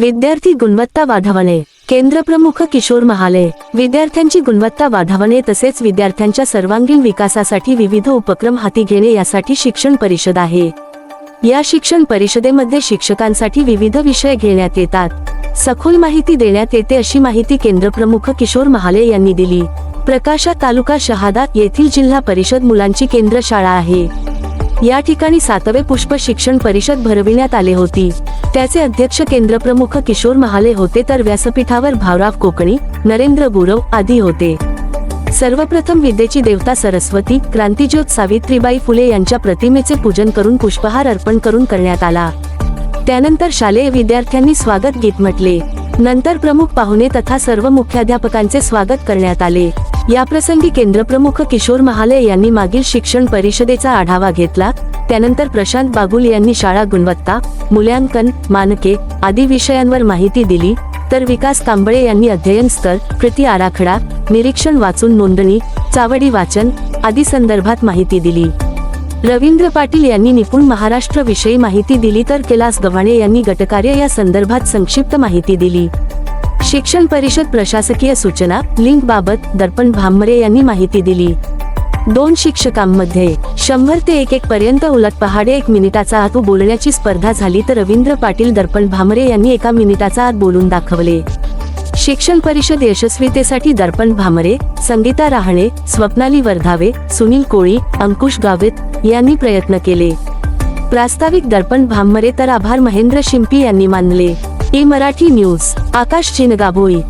विद्यार्थी गुणवत्ता वाढवणे. केंद्रप्रमुख किशोर महाले विद्यार्थ्यांची गुणवत्ता वाढवणे तसेच विद्यार्थ्यांच्या सर्वांगीण विकासासाठी विविध उपक्रम हाती घेणे यासाठी शिक्षण परिषद आहे. या शिक्षण परिषदेमध्ये शिक्षकांसाठी विविध विषय घेण्यात येतात. सखोल माहिती देण्यात येते अशी माहिती केंद्रप्रमुख किशोर महाले यांनी दिली. प्रकाशा तालुका शहादा येथील जिल्हा परिषद मुलांची केंद्र शाळा आहे. या ठिकाणी सातवे पुष्प शिक्षण परिषद भरविण्यात आले होती. त्याचे अध्यक्ष केंद्रप्रमुख किशोर महाले होते तर व्यासपीठावर भावराव कोकणी नरेंद्र गुरव आदी होते. सर्वप्रथम विद्येची देवता सरस्वती क्रांतिज्योत सावित्रीबाई फुले यांच्या प्रतिमेचे पूजन करून पुष्पहार अर्पण करून करण्यात आला. त्यानंतर शालेय विद्यार्थ्यांनी स्वागत गीत म्हटले. नंतर प्रमुख पाहुणे तथा सर्व मुख्याध्यापकांचे स्वागत करण्यात आले. याप्रसंगी केंद्रप्रमुख किशोर महाले यांनी मागील शिक्षण परिषदेचा आढावा घेतला. त्यानंतर प्रशांत बागुल यांनी शाळा गुणवत्ता मूल्यांकन मानके आदी विषयांवर माहिती दिली. तर विकास कांबळे यांनी अध्ययन स्तर कृती आराखडा निरीक्षण वाचून नोंदणी चावडी वाचन आदी संदर्भात माहिती दिली. रवींद्र पाटील यांनी निपुण महाराष्ट्र विषयी माहिती दिली तर कैलास गव्हाणे यांनी गटकार्य या संदर्भात संक्षिप्त माहिती दिली. शिक्षण परिषद प्रशासकीय सूचना लिंक बाबत दर्पण भामरे यांनी माहिती दिली. दोन शिक्षकांमध्ये शंभर ते एक एक पर्यंत उलट पहाडे एक मिनिटाचा आत बोलण्याची स्पर्धा झाली तर रवींद्र पाटील दर्पण भामरे यांनी एका मिनिटाचा आत बोलून दाखवले. शिक्षण परिषद यशस्वीतेसाठी दर्पण भामरे संगीता राहणे स्वप्नाली वर्धावे सुनील कोळी अंकुश गावित यांनी प्रयत्न केले. प्रास्ताविक दर्पण भामरे तर आभार महेंद्र शिंपी यांनी मानले. E Marathi news. आकाश चिनगाभोई